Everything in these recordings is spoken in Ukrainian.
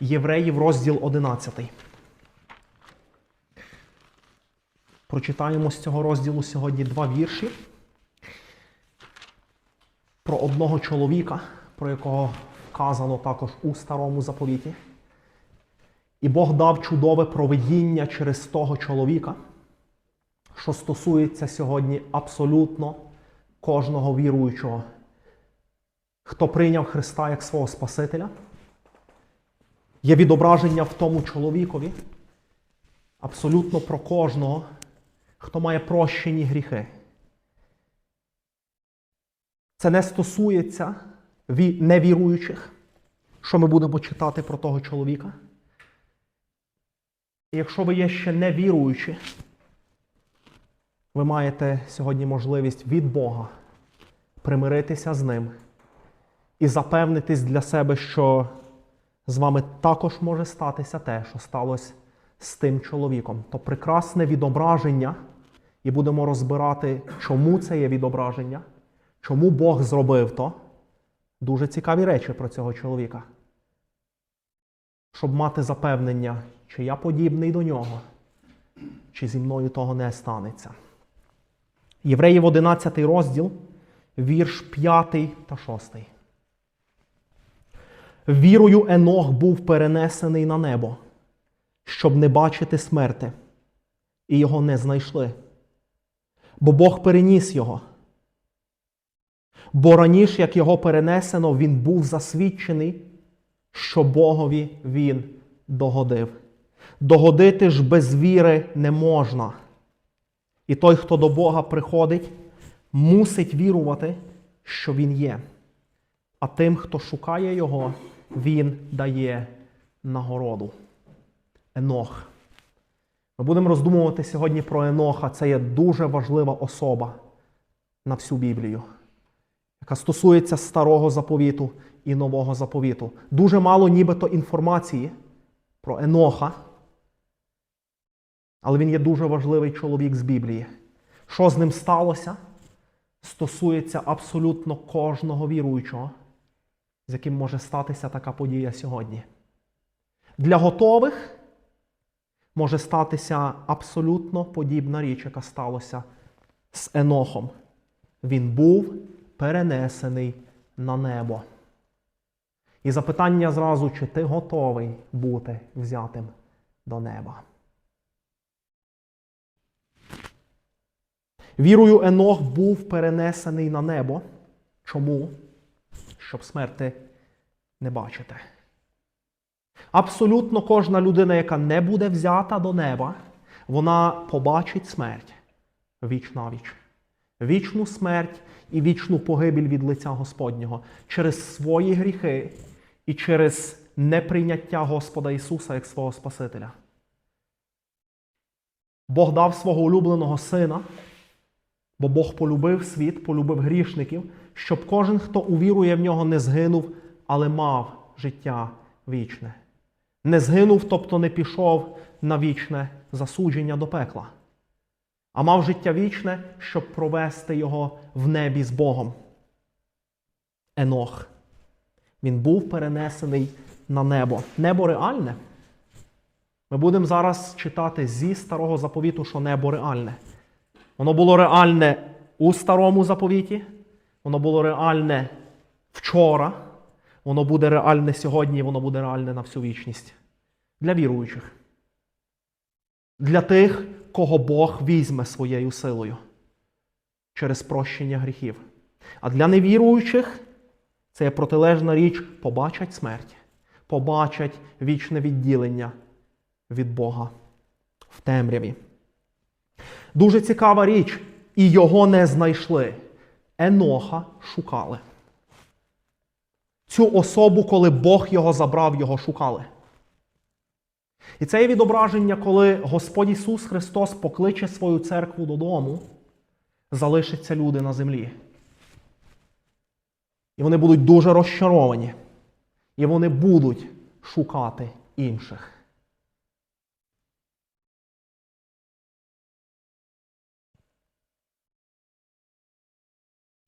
Євреїв, розділ 11. Прочитаємо з цього розділу сьогодні два вірші про одного чоловіка, про якого вказано також у старому заповіті. І Бог дав чудове провидіння через того чоловіка, що стосується сьогодні абсолютно кожного віруючого, хто прийняв Христа як свого Спасителя. Є відображення в тому чоловікові абсолютно про кожного, хто має прощені гріхи. Це не стосується невіруючих, що ми будемо читати про того чоловіка. І якщо ви є ще невіруючі, ви маєте сьогодні можливість від Бога примиритися з ним і запевнитись для себе, що з вами також може статися те, що сталося з тим чоловіком. То прекрасне відображення, і будемо розбирати, чому це є відображення, чому Бог зробив то. Дуже цікаві речі про цього чоловіка. Щоб мати запевнення, чи я подібний до нього, чи зі мною того не станеться. Євреїв 11 розділ, вірш 5 та 6. Вірою Енох був перенесений на небо, щоб не бачити смерти, і його не знайшли. Бо Бог переніс його. Бо раніше, як його перенесено, він був засвідчений, що Богові він догодив. Догодити ж без віри не можна. І той, хто до Бога приходить, мусить вірувати, що Він є. А тим, хто шукає Його, Він дає нагороду. Енох. Ми будемо роздумувати сьогодні про Еноха. Це є дуже важлива особа на всю Біблію, яка стосується старого заповіту і нового заповіту. Дуже мало нібито інформації про Еноха. Але він є дуже важливий чоловік з Біблії. Що з ним сталося, стосується абсолютно кожного віруючого, з яким може статися така подія сьогодні. Для готових може статися абсолютно подібна річ, яка сталася з Енохом. Він був перенесений на небо. І запитання зразу, чи ти готовий бути взятим до неба? Вірою Енох був перенесений на небо. Чому? Щоб смерти не бачити. Абсолютно кожна людина, яка не буде взята до неба, вона побачить смерть віч на віч. Вічну смерть і вічну погибель від лиця Господнього через свої гріхи і через неприйняття Господа Ісуса як свого Спасителя. Бог дав свого улюбленого сина, бо Бог полюбив світ, полюбив грішників, щоб кожен, хто увірує в нього, не згинув, але мав життя вічне. Не згинув, тобто не пішов на вічне засудження до пекла, а мав життя вічне, щоб провести його в небі з Богом. Енох. Він був перенесений на небо. Небо реальне. Ми будемо зараз читати зі старого заповіту, що небо реальне. Воно було реальне у старому заповіті, воно було реальне вчора, воно буде реальне сьогодні, воно буде реальне на всю вічність. Для віруючих. Для тих, кого Бог візьме своєю силою через прощення гріхів. А для невіруючих це є протилежна річ побачать смерть, побачать вічне відділення від Бога в темряві. Дуже цікава річ, і його не знайшли. Еноха шукали. Цю особу, коли Бог його забрав, його шукали. І це є відображення, коли Господь Ісус Христос покличе свою церкву додому, залишаться люди на землі. І вони будуть дуже розчаровані. І вони будуть шукати інших.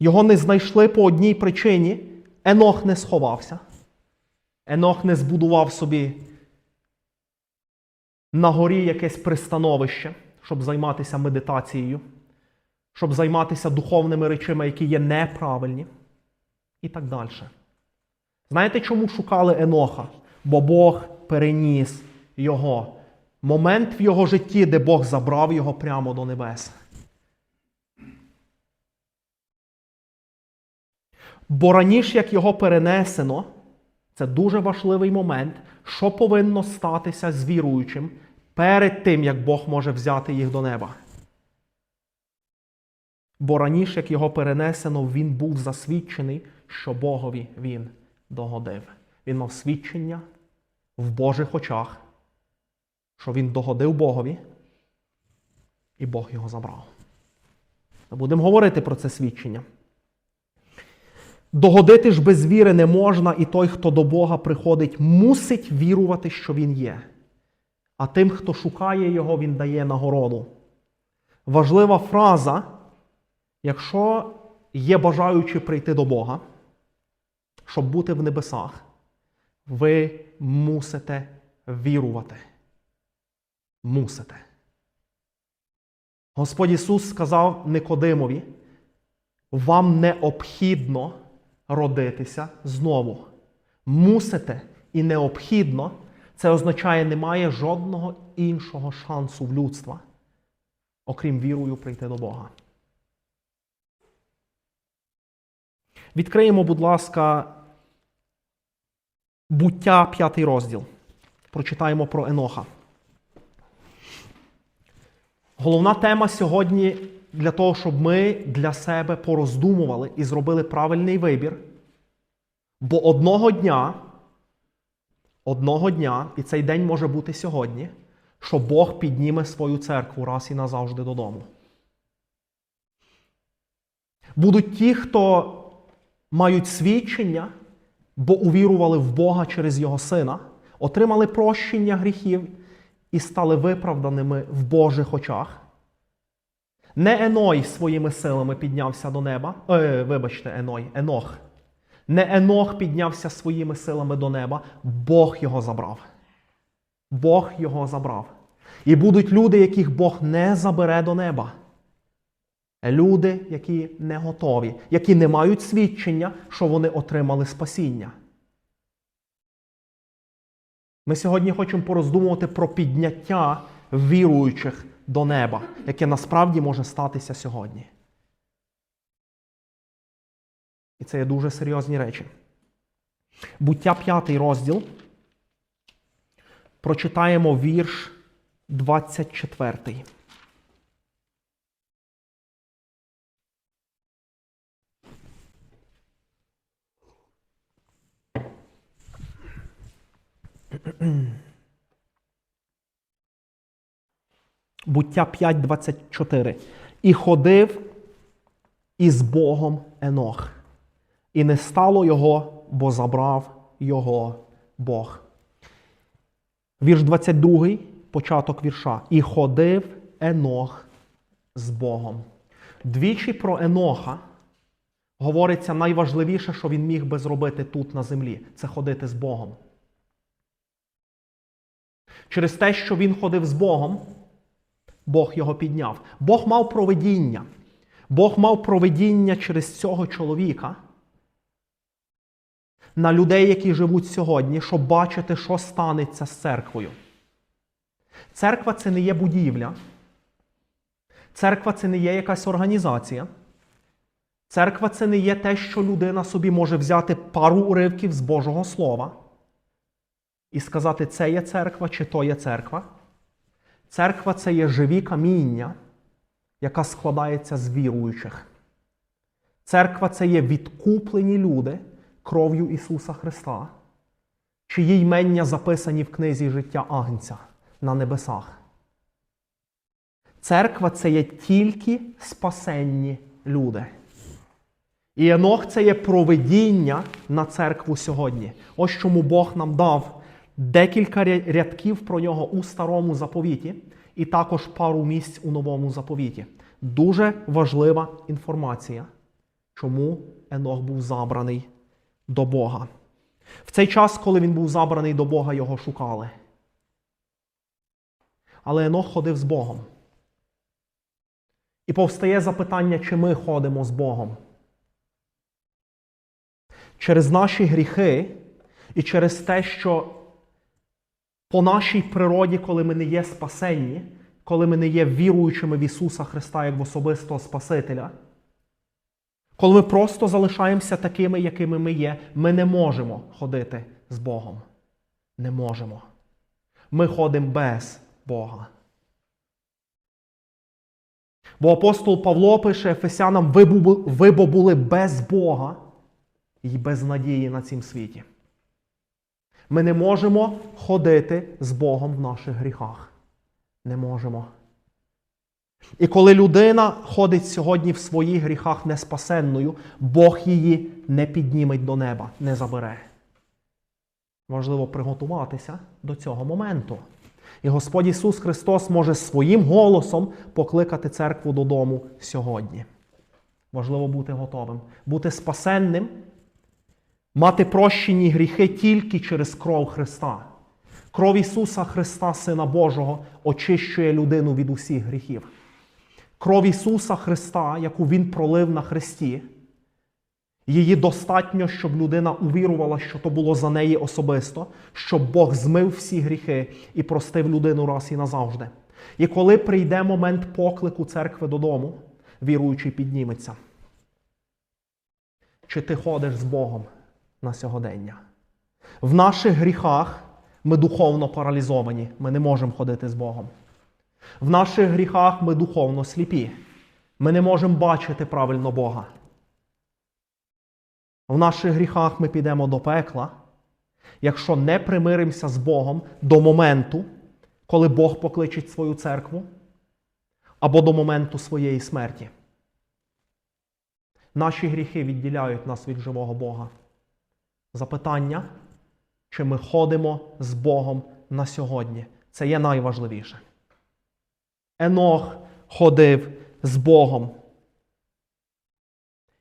Його не знайшли по одній причині. Енох не сховався. Енох не збудував собі на горі якесь пристановище, щоб займатися медитацією, щоб займатися духовними речами, які є неправильні, і так далі. Знаєте, чому шукали Еноха? Бо Бог переніс його. Момент в його житті, де Бог забрав його прямо до небес. Бо раніше, як його перенесено, це дуже важливий момент, що повинно статися з віруючим перед тим, як Бог може взяти їх до неба. Бо раніше, як його перенесено, він був засвідчений, що Богові він догодив. Він мав свідчення в Божих очах, що він догодив Богові, і Бог його забрав. Будемо говорити про це свідчення. Догодити ж без віри не можна, і той, хто до Бога приходить, мусить вірувати, що Він є. А тим, хто шукає Його, Він дає нагороду. Важлива фраза, якщо є бажаючи прийти до Бога, щоб бути в небесах, ви мусите вірувати. Мусите. Господь Ісус сказав Никодимові, вам необхідно родитися знову. Мусите і необхідно. Це означає, немає жодного іншого шансу в людства, окрім вірою прийти до Бога. Відкриємо, будь ласка, буття п'ятий розділ. Прочитаємо про Еноха. Головна тема сьогодні для того, щоб ми для себе пороздумували і зробили правильний вибір. Бо одного дня, одного дня, і цей день може бути сьогодні, що Бог підніме свою церкву раз і назавжди додому. Будуть ті, хто мають свідчення, бо увірували в Бога через Його Сина, отримали прощення гріхів і стали виправданими в Божих очах. Не Еной своїми силами піднявся до неба. Е, вибачте, Еной, Енох. Не Енох піднявся своїми силами до неба, Бог його забрав. Бог його забрав. І будуть люди, яких Бог не забере до неба. Люди, які не готові, які не мають свідчення, що вони отримали спасіння. Ми сьогодні хочемо пороздумувати про підняття віруючих до неба, яке насправді може статися сьогодні. І це є дуже серйозні речі. Буття п'ятий розділ. Прочитаємо вірш 24. Буття 5.24. І ходив із Богом Енох, і не стало його, бо забрав його Бог. Вірш 22, початок вірша. І ходив Енох з Богом. Двічі про Еноха говориться найважливіше, що він міг би зробити тут на землі це ходити з Богом. Через те, що він ходив з Богом, Бог його підняв. Бог мав проведіння. Бог мав проведіння через цього чоловіка на людей, які живуть сьогодні, щоб бачити, що станеться з церквою. Церква це не є будівля. Церква це не є якась організація. Церква це не є те, що людина собі може взяти пару уривків з Божого Слова і сказати, це є церква чи то є церква. Церква це є живі каміння, яка складається з віруючих. Церква це є відкуплені люди кров'ю Ісуса Христа, чиї ймення записані в книзі життя Агнця на небесах. Церква це є тільки спасенні люди. І Енох це є проведіння на церкву сьогодні. Ось чому Бог нам дав декілька рядків про нього у старому заповіті, і також пару місць у новому заповіті. Дуже важлива інформація, чому Енох був забраний до Бога. В цей час, коли він був забраний до Бога, його шукали. Але Енох ходив з Богом. І повстає запитання, чи ми ходимо з Богом. Через наші гріхи і через те, що по нашій природі, коли ми не є спасенні, коли ми не є віруючими в Ісуса Христа як в особистого Спасителя, коли ми просто залишаємося такими, якими ми є, ми не можемо ходити з Богом. Не можемо. Ми ходимо без Бога. Бо апостол Павло пише Ефесянам, ви бо були без Бога і без надії на цім світі. Ми не можемо ходити з Богом в наших гріхах. Не можемо. І коли людина ходить сьогодні в своїх гріхах неспасенною, Бог її не підніметь до неба, не забере. Важливо приготуватися до цього моменту. І Господь Ісус Христос може своїм голосом покликати церкву додому сьогодні. Важливо бути готовим, бути спасенним, мати прощені гріхи тільки через кров Христа. Кров Ісуса Христа, Сина Божого, очищує людину від усіх гріхів. Кров Ісуса Христа, яку Він пролив на Христі, її достатньо, щоб людина увірувала, що то було за неї особисто, щоб Бог змив всі гріхи і простив людину раз і назавжди. І коли прийде момент поклику церкви додому, віруючий підніметься. Чи ти ходиш з Богом на сьогодення? В наших гріхах ми духовно паралізовані, ми не можемо ходити з Богом. В наших гріхах ми духовно сліпі. Ми не можемо бачити правильно Бога. В наших гріхах ми підемо до пекла, якщо не примиримося з Богом до моменту, коли Бог покличить свою церкву, або до моменту своєї смерті. Наші гріхи відділяють нас від живого Бога. Запитання, чи ми ходимо з Богом на сьогодні, це є найважливіше. Енох ходив з Богом.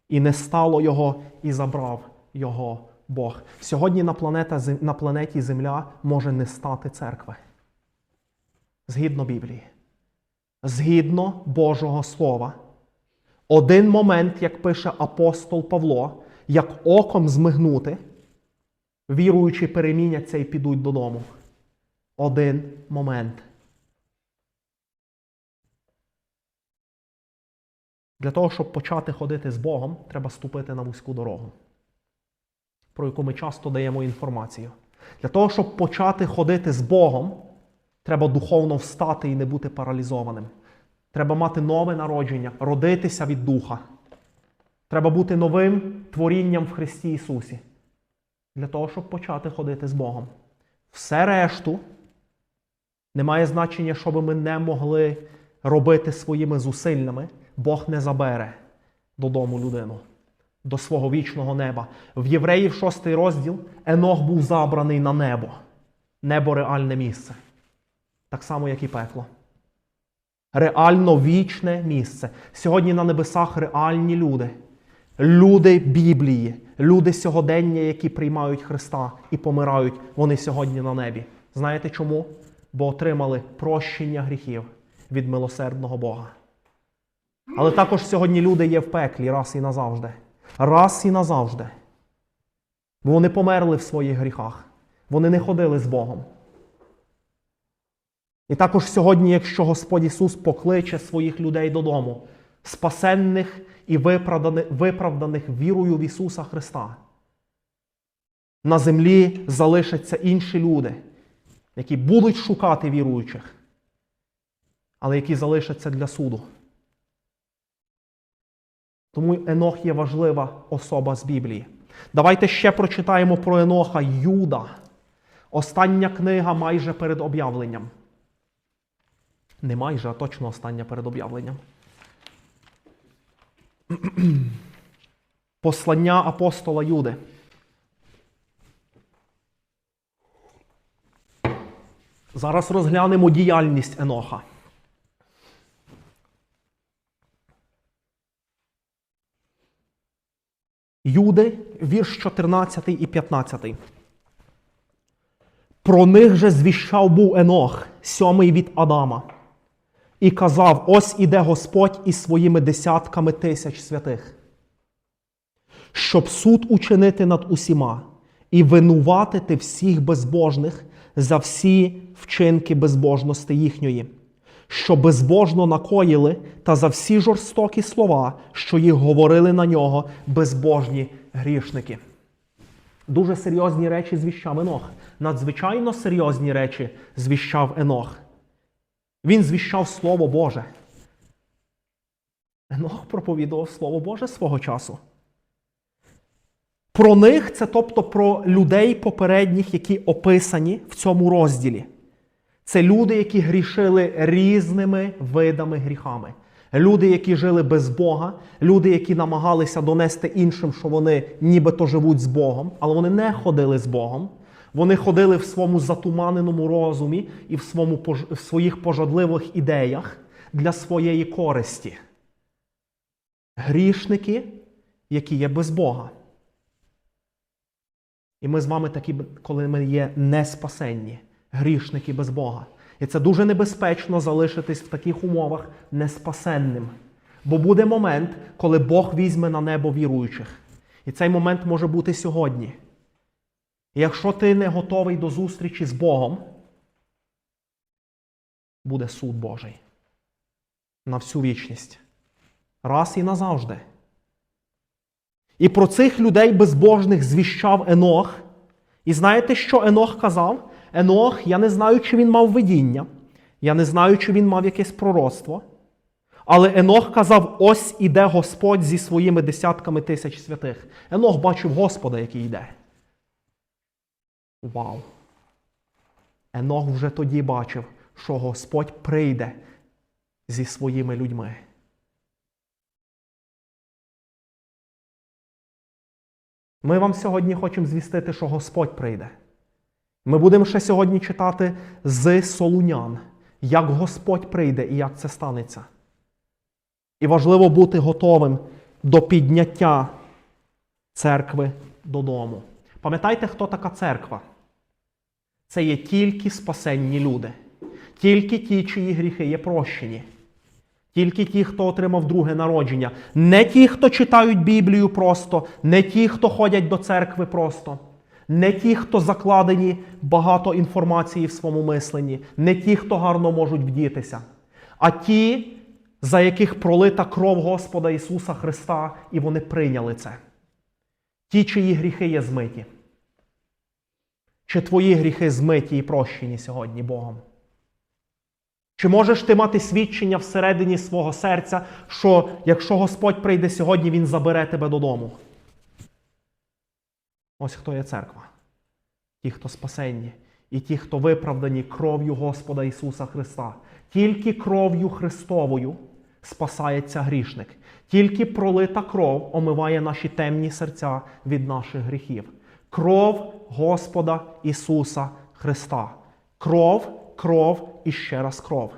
І не стало його, і забрав його Бог. Сьогодні на, планета, на планеті Земля може не стати церкви. Згідно Біблії. Згідно Божого Слова. Один момент, як пише апостол Павло, як оком змигнути, віруючі переміняться і підуть додому. Один момент. Для того, щоб почати ходити з Богом, треба ступити на вузьку дорогу, про яку ми часто даємо інформацію. Для того, щоб почати ходити з Богом, треба духовно встати і не бути паралізованим. Треба мати нове народження, родитися від Духа. Треба бути новим творінням в Христі Ісусі. Для того, щоб почати ходити з Богом. Все решту не має значення, що би ми не могли робити своїми зусиллями. Бог не забере додому людину, до свого вічного неба. В Євреїв 6 розділ Енох був забраний на небо. Небо реальне місце. Так само, як і пекло. Реально вічне місце. Сьогодні на небесах реальні люди. Люди Біблії, люди сьогодення, які приймають Христа і помирають, вони сьогодні на небі. Знаєте чому? Бо отримали прощення гріхів від милосердного Бога. Але також сьогодні люди є в пеклі раз і назавжди. Раз і назавжди. Бо вони померли в своїх гріхах. Вони не ходили з Богом. І також сьогодні, якщо Господь Ісус покличе своїх людей додому, спасенних і виправданих, вірою в Ісуса Христа, на землі залишаться інші люди, які будуть шукати віруючих, але які залишаться для суду. Тому Енох є важлива особа з Біблії. Давайте ще прочитаємо про Еноха Юда. Остання книга майже перед об'явленням. Не майже, а точно остання перед об'явленням. Послання апостола Юди. Зараз розглянемо діяльність Еноха. Юди, вірш 14 і 15. Про них же звіщав був Енох, сьомий від Адама, і казав: ось іде Господь із своїми десятками тисяч святих, щоб суд учинити над усіма і винуватити всіх безбожних за всі вчинки безбожності їхньої, що безбожно накоїли, та за всі жорстокі слова, що їх говорили на нього безбожні грішники. Дуже серйозні речі звіщав Енох. Надзвичайно серйозні речі звіщав Енох. Він звіщав Слово Боже. Енох проповідував Слово Боже свого часу. Про них це тобто про людей попередніх, які описані в цьому розділі. Це люди, які грішили різними видами гріхами. Люди, які жили без Бога, люди, які намагалися донести іншим, що вони нібито живуть з Богом, але вони не ходили з Богом. Вони ходили в своєму затуманеному розумі і в, своєму, в своїх пожадливих ідеях для своєї користі. Грішники, які є без Бога. І ми з вами такі, коли ми є неспасенні, грішники без Бога. І це дуже небезпечно залишитись в таких умовах неспасенним. Бо буде момент, коли Бог візьме на небо віруючих. І цей момент може бути сьогодні. Якщо ти не готовий до зустрічі з Богом, буде суд Божий на всю вічність. Раз і назавжди. І про цих людей безбожних звіщав Енох. І знаєте, що Енох казав? Енох, я не знаю, чи він мав видіння, я не знаю, чи він мав якесь пророцтво. Але Енох казав: ось іде Господь зі своїми десятками тисяч святих. Енох бачив Господа, який йде. Вау! Енох вже тоді бачив, що Господь прийде зі своїми людьми. Ми вам сьогодні хочемо звістити, що Господь прийде. Ми будемо ще сьогодні читати з Солунян, як Господь прийде і як це станеться. І важливо бути готовим до підняття церкви додому. Пам'ятайте, хто така церква? Це є тільки спасенні люди, тільки ті, чиї гріхи є прощені. Тільки ті, хто отримав друге народження. Не ті, хто читають Біблію просто, не ті, хто ходять до церкви просто, не ті, хто закладені багато інформації в своєму мисленні, не ті, хто гарно можуть вдітися, а ті, за яких пролита кров Господа Ісуса Христа, і вони прийняли це. Ті, чиї гріхи є змиті. Чи твої гріхи змиті і прощені сьогодні Богом? Чи можеш ти мати свідчення всередині свого серця, що якщо Господь прийде сьогодні, Він забере тебе додому? Ось хто є церква. Ті, хто спасенні, і ті, хто виправдані кров'ю Господа Ісуса Христа. Тільки кров'ю Христовою спасається грішник. Тільки пролита кров омиває наші темні серця від наших гріхів. Кров Господа Ісуса Христа. Кров, кров і ще раз кров.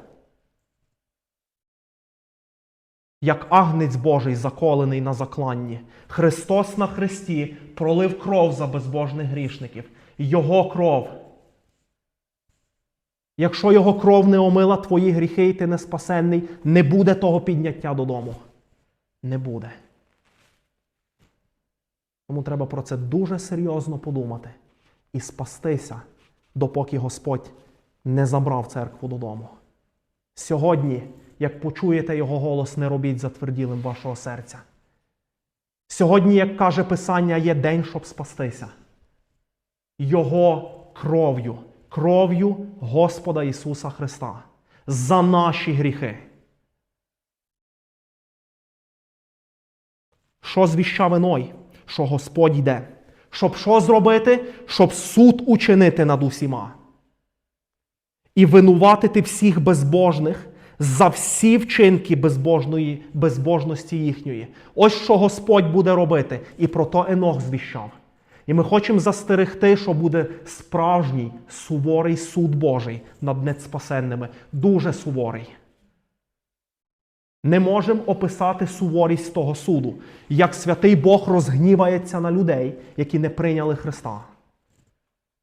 Як агнець Божий заколений на закланні, Христос на хресті пролив кров за безбожних грішників. Його кров. Якщо його кров не омила твої гріхи, і ти не спасенний, не буде того підняття додому. Не буде. Тому треба про це дуже серйозно подумати і спастися, допоки Господь не забрав церкву додому. Сьогодні, як почуєте його голос, не робіть затверділим вашого серця. Сьогодні, як каже Писання, є день, щоб спастися. Його кров'ю, кров'ю Господа Ісуса Христа за наші гріхи. Що звіщав Іной? Що Господь йде. Щоб що зробити? Щоб суд учинити над усіма. І винуватити всіх безбожних за всі вчинки безбожної, безбожності їхньої. Ось що Господь буде робити. І про то Енох звіщав. І ми хочемо застерегти, що буде справжній суворий суд Божий над неспасенними. Дуже суворий. Не можемо описати суворість того суду, як святий Бог розгнівається на людей, які не прийняли Христа.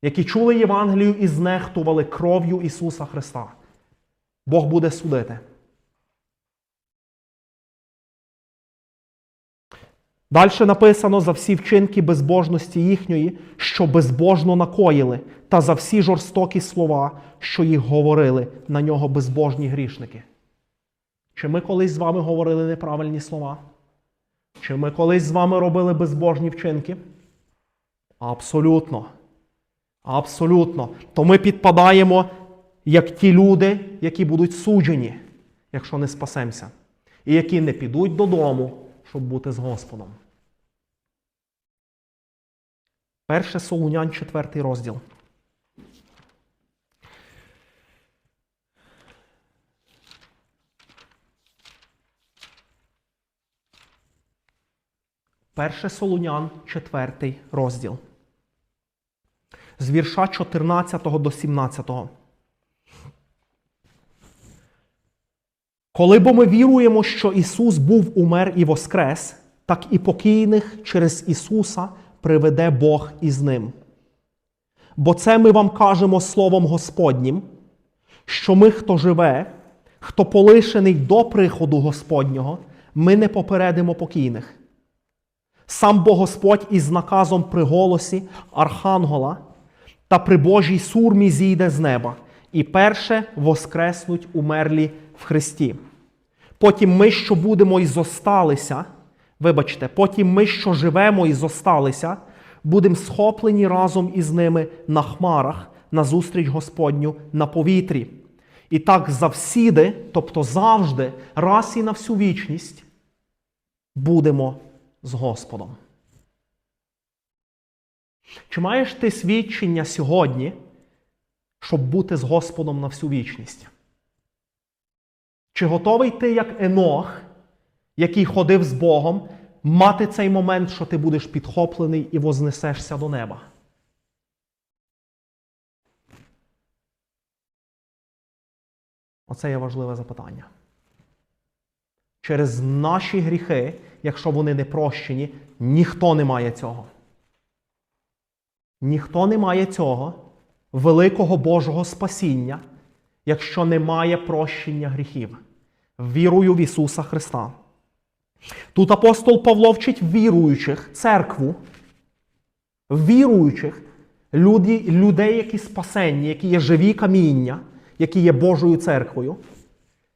які чули Євангелію і знехтували кров'ю Ісуса Христа. Бог буде судити. Далі написано за всі вчинки безбожності їхньої, що безбожно накоїли, та за всі жорстокі слова, що їх говорили на нього безбожні грішники. Чи ми колись з вами говорили неправильні слова? Чи ми колись з вами робили безбожні вчинки? Абсолютно. Абсолютно. То ми підпадаємо як ті люди, які будуть суджені, якщо не спасемося, і які не підуть додому, щоб бути з Господом. Перше Солунян, четвертий розділ. Перше Солунян, четвертий розділ. З вірша 14 до 17. Коли бо ми віруємо, що Ісус був умер і воскрес, так і покійних через Ісуса приведе Бог із ним. Бо це ми вам кажемо Словом Господнім, що ми, хто живе, хто полишений до приходу Господнього, ми не попередимо покійних. Сам бо Господь із наказом при голосі Архангела та при Божій сурмі зійде з неба, і перше воскреснуть умерлі в Христі. Потім ми, що будемо і зосталися, вибачте, потім ми, що живемо і зосталися, будемо схоплені разом із ними на хмарах, на зустріч Господню на повітрі. І так завсіди, тобто завжди, раз і на всю вічність, будемо з Господом. Чи маєш ти свідчення сьогодні, щоб бути з Господом на всю вічність? Чи готовий ти, як Енох, який ходив з Богом, мати цей момент, що ти будеш підхоплений і вознесешся до неба? Оце є важливе запитання. Через наші гріхи, якщо вони не прощені, ніхто не має цього. Ніхто не має цього великого Божого спасіння, якщо немає прощення гріхів. Вірую в Ісуса Христа. Тут апостол Павло вчить віруючих церкву, віруючих людей, які спасенні, які є живі каміння, які є Божою церквою.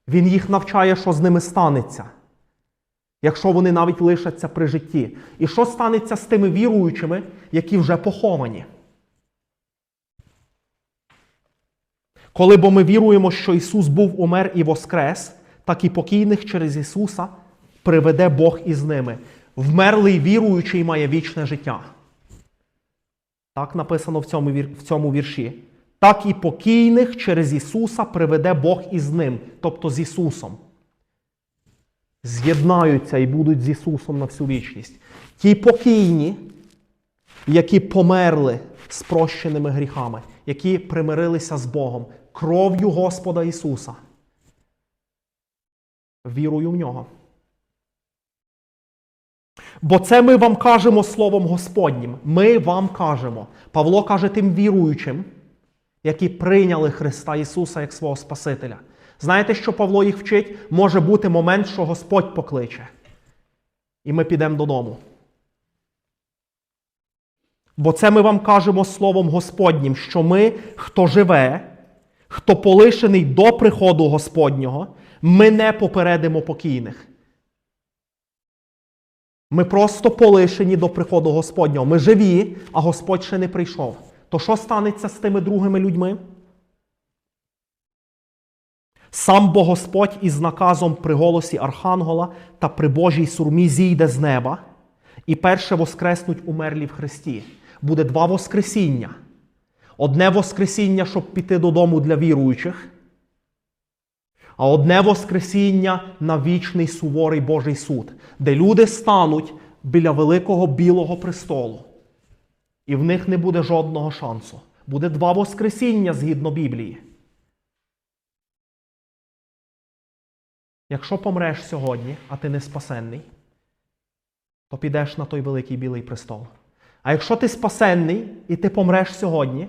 Він їх навчає, що з ними станеться, якщо вони навіть лишаться при житті. І що станеться з тими віруючими, які вже поховані? Коли бо ми віруємо, що Ісус був умер і воскрес, так і покійних через Ісуса приведе Бог із ними. Вмерлий віруючий має вічне життя. Так написано в цьому, вірші. Так і покійних через Ісуса приведе Бог із ним, тобто з Ісусом. З'єднаються і будуть з Ісусом на всю вічність. Ті покійні, які померли з прощеними гріхами, які примирилися з Богом кров'ю Господа Ісуса. Вірую в нього. Бо це ми вам кажемо Словом Господнім. Ми вам кажемо. Павло каже тим віруючим, які прийняли Христа Ісуса як свого Спасителя. Знаєте, що Павло їх вчить? Може бути момент, що Господь покличе. І ми підемо додому. Бо це ми вам кажемо Словом Господнім, що ми, хто живе, хто полишений до приходу Господнього, ми не попередимо покійних. Ми просто полишені до приходу Господнього. Ми живі, а Господь ще не прийшов. То що станеться з тими другими людьми? Сам бо Господь із наказом при голосі Архангела та при Божій сурмі зійде з неба, і перше воскреснуть умерлі в Христі. Буде два Воскресіння. Одне Воскресіння, щоб піти додому для віруючих, а одне Воскресіння на вічний суворий Божий суд, де люди стануть біля великого білого престолу. І в них не буде жодного шансу. Буде два Воскресіння згідно Біблії. Якщо помреш сьогодні, а ти не спасенний, то підеш на той великий білий престол. А якщо ти спасенний і ти помреш сьогодні,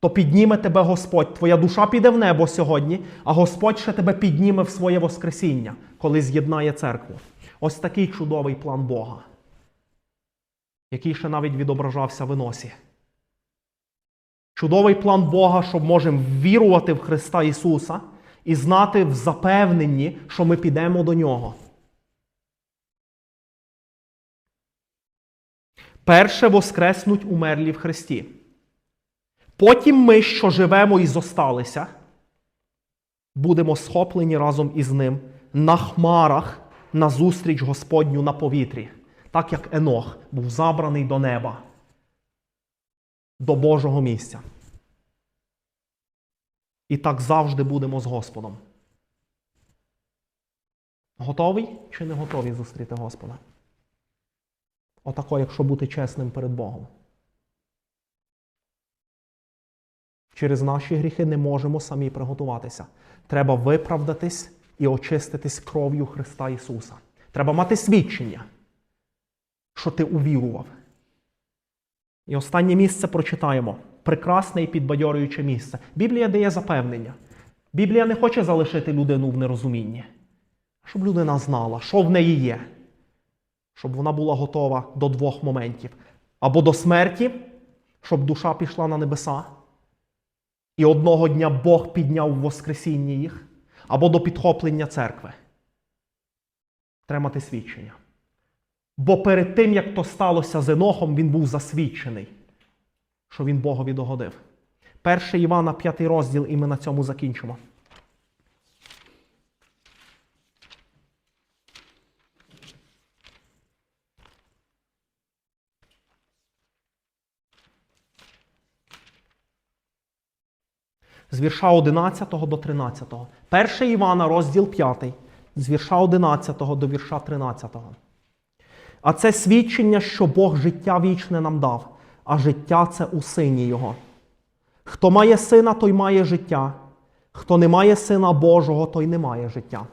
то підніме тебе Господь. Твоя душа піде в небо сьогодні, а Господь ще тебе підніме в своє Воскресіння, коли з'єднає церкву. Ось такий чудовий план Бога, який ще навіть відображався в Іносі. Чудовий план Бога, щоб можемо вірувати в Христа Ісуса і знати в запевненні, що ми підемо до Нього. Перше воскреснуть умерлі в Христі. Потім ми, що живемо і зосталися, будемо схоплені разом із ним на хмарах на зустріч Господню на повітрі, так як Енох був забраний до неба, до Божого місця. І так завжди будемо з Господом. Готовий чи не готовий зустріти Господа? Отако, якщо бути чесним перед Богом. Через наші гріхи не можемо самі приготуватися. Треба виправдатись і очиститись кров'ю Христа Ісуса. Треба мати свідчення, що ти увірував. І останнє місце прочитаємо. Прекрасне і підбадьорююче місце. Біблія дає запевнення. Біблія не хоче залишити людину в нерозумінні, щоб людина знала, що в неї є, щоб вона була готова до двох моментів: або до смерті, щоб душа пішла на небеса, і одного дня Бог підняв в Воскресінні їх, або до підхоплення церкви. Треба мати свідчення. Бо перед тим, як то сталося з Енохом, він був засвідчений, що він Богові догодив. Перше Івана, п'ятий розділ, і ми на цьому закінчимо. З вірша 11 до 13. Перше Івана, розділ 5, з вірша 11 до вірша 13. А це свідчення, що Бог життя вічне нам дав, а життя це у сині Його. Хто має сина, той має життя, хто не має сина Божого, той не має життя.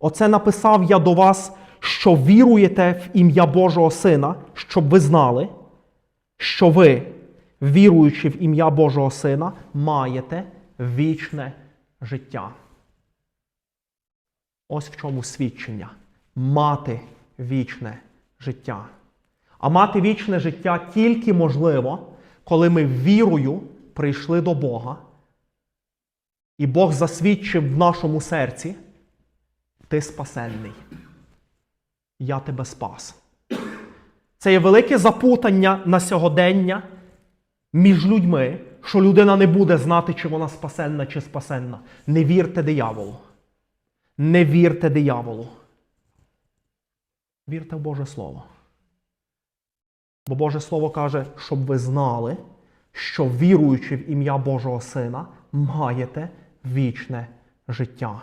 Оце написав я до вас, що віруєте в ім'я Божого Сина, щоб ви знали, що ви, віруючи в ім'я Божого Сина, маєте вічне життя. Ось в чому свідчення мати вічне життя. А мати вічне життя тільки можливо, коли ми вірою прийшли до Бога, і Бог засвідчив в нашому серці, ти спасенний. Я тебе спас. Це є велике запутання на сьогодення між людьми, що людина не буде знати, чи вона спасенна, чи спасенна. Не вірте дияволу. Не вірте дияволу. Вірте в Боже Слово. Бо Боже Слово каже, щоб ви знали, що віруючи в ім'я Божого Сина, маєте вічне життя.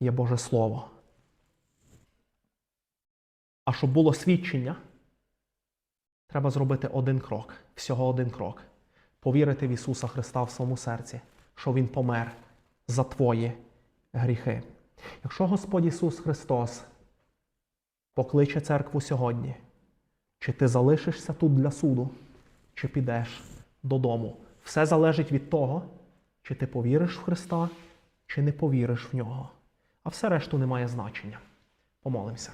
Є Боже Слово. А щоб було свідчення, треба зробити один крок, всього один крок. Повірити в Ісуса Христа в своєму серці, що Він помер за твої гріхи. Якщо Господь Ісус Христос покличе церкву сьогодні, чи ти залишишся тут для суду, чи підеш додому. Все залежить від того, чи ти повіриш в Христа, чи не повіриш в нього. А все решту не має значення. Помолимося.